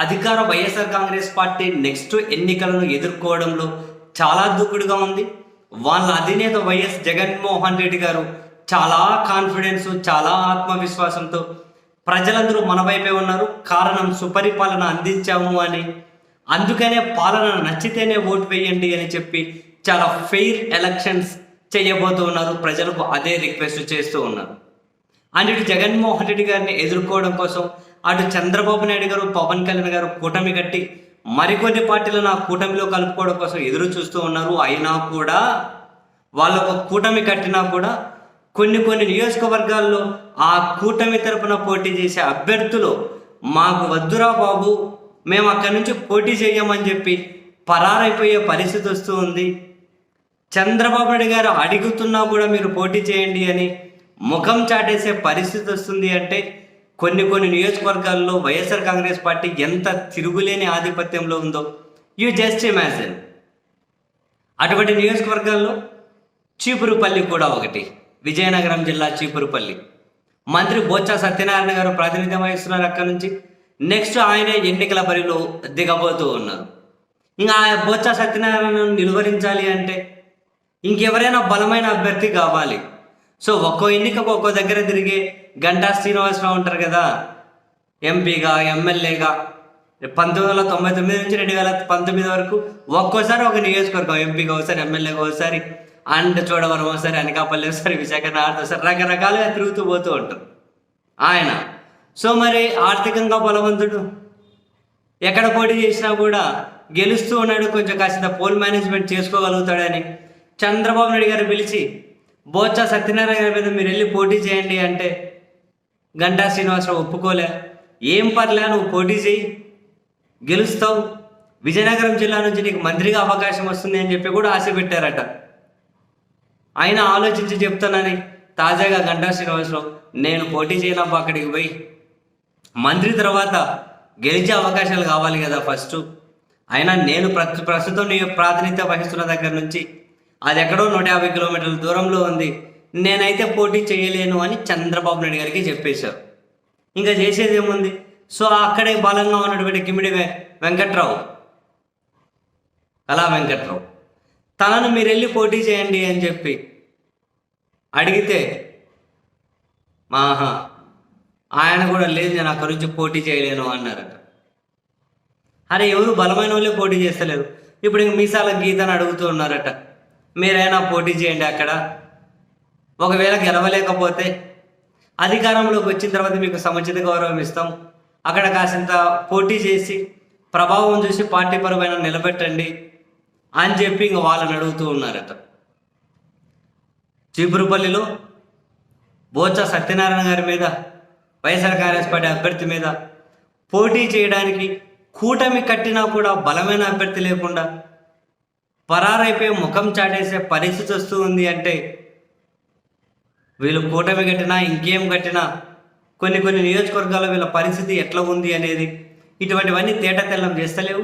అధికార YSR Congress party next ఎన్నికలను ఎదుర్కోవడంలో చాలా దూకుడుగా ఉంది. వాళ్ళ అధినేత వైఎస్ జగన్మోహన్ రెడ్డి గారు చాలా కాన్ఫిడెన్స్ చాలా ఆత్మవిశ్వాసంతో ప్రజలందరూ మన వైపే ఉన్నారు. కారణం సుపరిపాలన అందించాము అని. అందుకనే పాలన నచ్చితేనే ఓటు వేయండి అని చెప్పి చాలా ఫెయిర్ ఎలక్షన్స్ చేయబోతూ ఉన్నారు. ప్రజలకు అదే రిక్వెస్ట్ చేస్తూ ఉన్నారు. అండ్ ఇటు జగన్మోహన్ రెడ్డి గారిని ఎదుర్కోవడం కోసం అటు చంద్రబాబు నాయుడు గారు పవన్ కళ్యాణ్ గారు కూటమి కట్టి మరికొన్ని పార్టీలను నా కూటమిలో కలుపుకోవడం కోసం ఎదురు చూస్తూ ఉన్నారు. అయినా కూడా వాళ్ళ ఒక కూటమి కట్టినా కూడా కొన్ని కొన్ని నియోజకవర్గాల్లో ఆ కూటమి తరపున పోటీ చేసే అభ్యర్థులు మాకు వద్దురా బాబు మేము అక్కడి నుంచి పోటీ చేయమని చెప్పి పరారైపోయే పరిస్థితి వస్తూ ఉంది. చంద్రబాబు నాయుడు గారు అడుగుతున్నా కూడా మీరు పోటీ చేయండి అని ముఖం చాటేసే పరిస్థితి వస్తుంది అంటే కొన్ని కొన్ని నియోజకవర్గాల్లో వైఎస్ఆర్ కాంగ్రెస్ పార్టీ ఎంత తిరుగులేని ఆధిపత్యంలో ఉందో. యూ జస్ట్ ఇమాజిన్ అటువంటి నియోజకవర్గాల్లో చీపురుపల్లి కూడా ఒకటి. విజయనగరం జిల్లా చీపురుపల్లి. మంత్రి బొత్స సత్యనారాయణ గారు ప్రాతినిధ్యం వహిస్తున్నారు అక్కడ నుంచి. నెక్స్ట్ ఆయనే ఎన్నికల బరిలో దిగబోతూ ఉన్నారు. ఇంకా ఆ బొత్స సత్యనారాయణను నిలువరించాలి అంటే ఇంకెవరైనా బలమైన అభ్యర్థి కావాలి. సో ఒక్కో ఎన్నికకు ఒక్కో దగ్గర తిరిగే గంటా శ్రీనివాసరావు ఉంటారు కదా ఎంపీగా ఎమ్మెల్యేగా పంతొమ్మిది వందల తొంభై తొమ్మిది నుంచి రెండు వేల పంతొమ్మిది వరకు ఒక్కోసారి ఒక నియోజకవర్గం ఎంపీగా ఒకసారి ఎమ్మెల్యేగా ఒకసారి అండ్ చూడవరం ఒకసారి అనకాపల్లి ఒకసారి విశాఖ ఒకసారి రకరకాలుగా తిరుగుతూ పోతూ ఉంటారు ఆయన. సో మరి ఆర్థికంగా బలవంతుడు. ఎక్కడ పోటీ చేసినా కూడా గెలుస్తూ ఉన్నాడు కొంచెం కాసింత పోల్ మేనేజ్మెంట్ చేసుకోగలుగుతాడని చంద్రబాబు నాయుడు గారు పిలిచి బోత్స సత్యనారాయణ గారి మీద మీరు వెళ్ళి పోటీ చేయండి అంటే గంటా శ్రీనివాసరావు ఒప్పుకోలే. ఏం పర్లే నువ్వు పోటీ చేయి గెలుస్తావు. విజయనగరం జిల్లా నుంచి నీకు మంత్రిగా అవకాశం వస్తుంది అని చెప్పి కూడా ఆశ పెట్టారట. ఆయన ఆలోచించి చెప్తానని తాజాగా గంటా శ్రీనివాసరావు నేను పోటీ చేయనప్ప అక్కడికి పోయి. మంత్రి తర్వాత గెలిచే అవకాశాలు కావాలి కదా ఫస్ట్. అయినా నేను ప్రస్తుతం నీ ప్రాతినిధ్యం వహిస్తున్న దగ్గర నుంచి అది ఎక్కడో నూట యాభై కిలోమీటర్ల దూరంలో ఉంది. నేనైతే పోటీ చేయలేను అని చంద్రబాబు నాయుడు గారికి చెప్పేశారు. ఇంకా చేసేది ఏముంది? సో అక్కడే బలంగా ఉన్నటువంటి కిమిడి వెంకట్రావు. కళా వెంకట్రావు. తనను మీరు వెళ్ళి పోటీ చేయండి అని చెప్పి అడిగితే ఆహా ఆయన కూడా లేదు నేను అక్కడి నుంచి పోటీ చేయలేను అన్నారట. అరే ఎవరు బలమైన వాళ్ళే పోటీ చేస్తలేరు. ఇప్పుడు ఇంక మీసాల గీతను అడుగుతూ ఉన్నారట. మీరైనా పోటీ చేయండి అక్కడ. ఒకవేళ గెలవలేకపోతే అధికారంలోకి వచ్చిన తర్వాత మీకు సముచిత గౌరవం ఇస్తాం. అక్కడ కాసింత పోటీ చేసి ప్రభావం చూసి పార్టీ పరమైన నిలబెట్టండి అని చెప్పి ఇంక వాళ్ళని అడుగుతూ ఉన్నారట. చీపురుపల్లిలో బోత్స సత్యనారాయణ గారి మీద వైఎస్ఆర్ కాంగ్రెస్ పార్టీ అభ్యర్థి మీద పోటీ చేయడానికి కూటమి కట్టినా కూడా బలమైన అభ్యర్థి లేకుండా పరారైపోయి ముఖం చాటేసే పరిస్థితి వస్తూ ఉంది అంటే వీళ్ళు కూటమి కట్టినా ఇంకేం కట్టినా కొన్ని కొన్ని నియోజకవర్గాల్లో వీళ్ళ పరిస్థితి ఎట్లా ఉంది అనేది ఇటువంటివన్నీ తేట తెల్లం చేస్తలేవు.